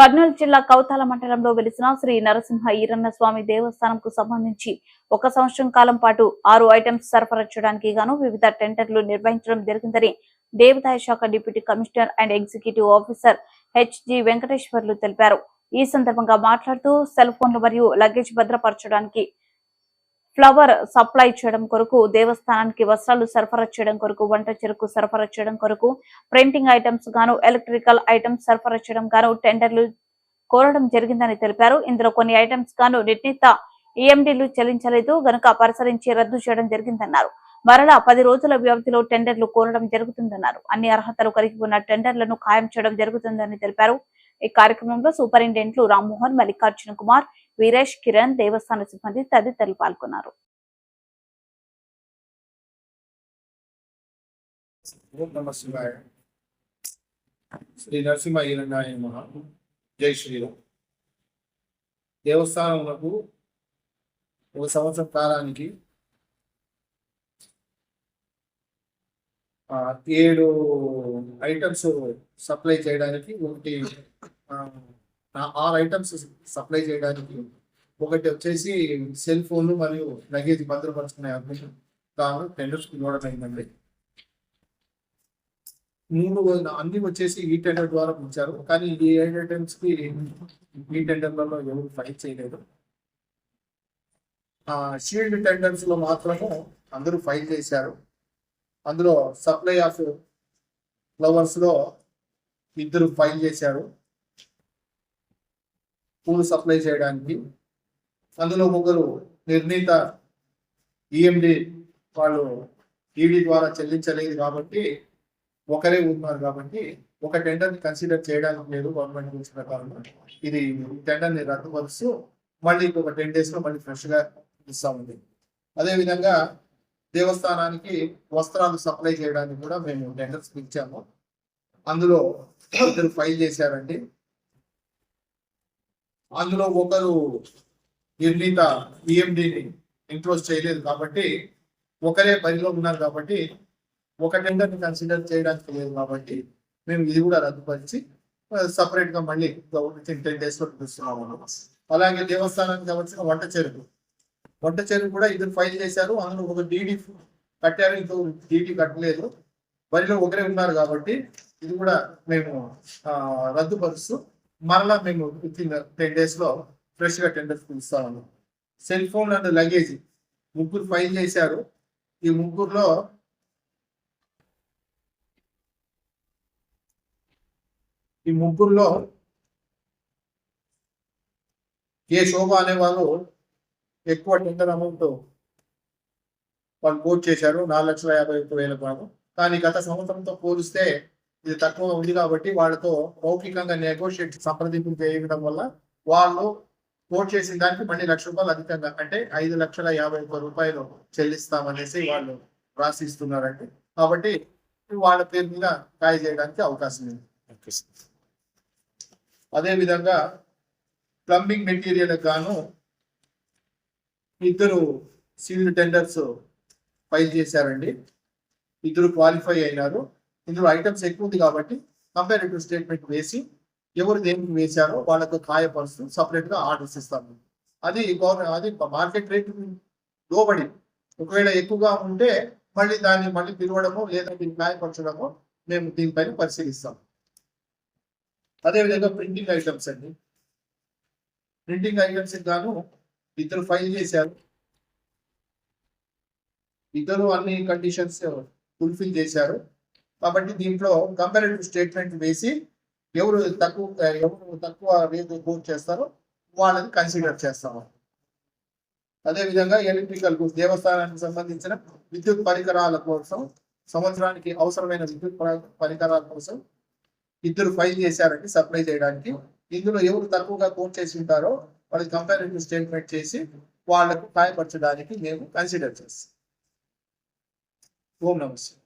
కర్నూలు జిల్లా కౌతాల మండలంలో వెలిసిన శ్రీ నరసింహ ఈరన్న స్వామి దేవస్థానంకు సంబంధించి ఒక సంవత్సరం కాలం పాటు ఆరు ఐటమ్స్ సరఫరా చేయడానికి గాను వివిధ టెండర్లు నిర్వహించడం జరిగిందని దేవాదాయ శాఖ deputy commissioner and executive officer H G Venkateswarlu తెలిపారు. ఈ సందర్భంగా మాట్లాడుతూ సెల్ ఫోన్లు మరియు లగేజ్ భద్రపరచడానికి ఫ్లవర్ సప్లై చేయడం కొరకు దేవస్థానానికి వస్త్రాలు సరఫరా చేయడం కొరకు వంట చెరుకు సరఫరా చేయడం కొరకు ప్రింటింగ్ ఐటమ్స్ గాను ఎలక్ట్రికల్ ఐటమ్స్ సరఫరా చేయడం గాను టెండర్లు కోరడం జరిగిందని తెలిపారు. ఇందులో కొన్ని ఐటమ్స్ గాను నిర్ణీత ఈఎండీలు చెల్లించలేదు. గనుక పరిసరించి రద్దు చేయడం జరిగిందన్నారు. మరలా పది రోజుల వ్యవధిలో టెండర్లు కోరడం జరుగుతుందన్నారు. అన్ని అర్హతలు కలిగి ఉన్న టెండర్లను ఖాయం చేయడం జరుగుతుందని తెలిపారు. ఈ కార్యక్రమంలో సూపరింటెండెంట్లు రామ్మోహన్ మల్లికార్జున కుమార్ వీరేష్ కిరణ్ దేవస్థాన సిబ్బంది తదితరులు పాల్గొన్నారు. శ్రీ నరసింహ ఈరణాయ మహా జై శ్రీరామ్. దేవస్థానములకు ఒక సంవత్సర కాలానికి ఏడు ఐటమ్స్ సప్లై చేయడానికి ఒకటి ఆరు ఐటమ్స్ సప్లై చేయడానికి ఒకటి వచ్చేసి సెల్ ఫోన్లు మరియు లగేజ్ భద్రపరుచుకునే అడ్మిషన్ దాని టెండర్స్ ఇవ్వడం అయిందండి మూడు అన్ని వచ్చేసి ఈ టెండర్ ద్వారా ఇచ్చారు కానీ ఈ ఏడు ఐటమ్స్కి ఈ టెండర్లలో ఎవరు ఫైల్ చేయలేదు. ఆ షీల్డ్ టెండర్స్లో మాత్రము అందరూ ఫైల్ చేశారు. అందులో సప్లై ఆఫ్ ఫ్లవర్స్లో ఇద్దరు ఫైల్ చేశారు. పూలు సప్లై చేయడానికి అందులో ముగ్గురు నిర్ణీత ఈఎండి వాళ్ళు ఈడీ ద్వారా చెల్లించలేదు కాబట్టి ఒకరే ఉన్నారు కాబట్టి ఒక టెండర్ని కన్సిడర్ చేయడానికి లేదు గవర్నమెంట్ రూల్స్ ప్రకారం ఇది టెండర్ని రద్దుపరుస్తూ మళ్ళీ ఇంకొక టెన్ డేస్లో మళ్ళీ ఫ్రెష్గా ఇస్తా ఉంది. అదేవిధంగా దేవస్థానానికి వస్త్రాలు సప్లై చేయడానికి కూడా మేము టెండర్స్ పిలిచాము. అందులో ఇద్దరు ఫైల్ చేశారండి. అందులో ఒకరు నిర్ణీత ఈఎండిని ఇంక్లోజ్ చేయలేదు కాబట్టి ఒకరే పనిలో ఉన్నారు కాబట్టి ఒక టెండర్ని కన్సిడర్ చేయడానికి లేదు కాబట్టి మేము ఇది కూడా రద్దుపరిచి సపరేట్గా మళ్ళీ మళ్ళీ టెన్ డేస్లో పిలుస్తున్నాము అలాగే దేవస్థానానికి కావాల్సిన వంట చెరుకు. వంట చెరుకు కూడా ఇద్దరు ఫైల్ చేశారు. అందులో ఒక డీడీ కట్టారు ఇంకో డీడీ కట్టలేదు. బరిలో ఒకరే ఉన్నారు కాబట్టి ఇది కూడా మేము రద్దుపరుస్తూ మరలా మేము విత్ ఇన్ టెన్ డేస్లో ఫ్రెష్గా ఫ్రెష్గా టెండర్స్ పిలుస్తాము సెల్ ఫోన్ అండ్ లగేజ్ ముగ్గురు ఫైల్ చేశారు. ఈ ముగ్గురులో ఈ ముగ్గురులో ఏ శోభ అనే వాళ్ళు ఎక్కువ టెండర్ అమౌంట్ వాళ్ళు కోట్ చేశారు. నాలుగు లక్షల యాభై ఒక్క వేల కానీ గత సంవత్సరంతో పోలిస్తే ఇది తక్కువ ఉంది కాబట్టి వాళ్ళతో మౌఖికంగా నెగోషియేట్ సంప్రదింపులు చేయడం వల్ల వాళ్ళు కోట్ చేసిన దానికి మళ్ళీ లక్ష రూపాయలు అధికంగా అంటే ఐదు లక్షల యాభై ఒక్క రూపాయలు చెల్లిస్తామనేసి వాళ్ళు రాసిస్తున్నారండి. కాబట్టి వాళ్ళ పేరు మీద కాయ చేయడానికి అవకాశం ఉంది అదే విధంగా ప్లంబింగ్ మెటీరియల్ గాను ఇద్దరు సీల్డ్ టెండర్స్ ఫైల్ చేశారండి. ఇద్దరు క్వాలిఫై అయినారు. ఇందులో ఐటమ్స్ ఎక్కువ ఉంది కాబట్టి కంపారిటివ్ స్టేట్మెంట్ వేసి ఎవరు దేనికి వేశారో వాళ్ళకు ఖాయపరుస్తూ సపరేట్గా ఆర్డర్స్ ఇస్తాము. అది గవర్నమెంట్ అది మార్కెట్ రేట్ లోబడి ఒకవేళ ఎక్కువగా ఉంటే మళ్ళీ దాన్ని మళ్ళీ పిలవడము లేదా దీన్ని ఖాయపరచడము మేము దీనిపైన పరిశీలిస్తాం. అదేవిధంగా ప్రింటింగ్ ఐటమ్స్ అండి. ప్రింటింగ్ ఐటమ్స్ గాను ఇద్దరు ఫైల్ చేశారు. ఇద్దరు అన్ని కండిషన్స్ ఫుల్ఫిల్ చేశారు. కాబట్టి దీంట్లో కంపారిటివ్ స్టేట్మెంట్ వేసి ఎవరు తక్కువ ఎవరు తక్కువ రేటు కోట్ చేస్తారో వాళ్ళని కన్సిడర్ చేస్తాము. అదేవిధంగా ఎలక్ట్రికల్ గూడ్స్ దేవస్థానానికి సంబంధించిన విద్యుత్ పరికరాల కోసం సంవత్సరానికి అవసరమైన విద్యుత్ పరికరాల కోసం ఇద్దరు ఫైల్ చేశారండి సప్లై చేయడానికి. ఇందులో ఎవరు తక్కువగా కోట్ చేసి ఉంటారో వాళ్ళకి కంపారిటివ్ స్టేట్మెంట్ చేసి వాళ్ళకు గాయపరచడానికి మేము కన్సిడర్ చేస్తాం. ఓం నమస్తే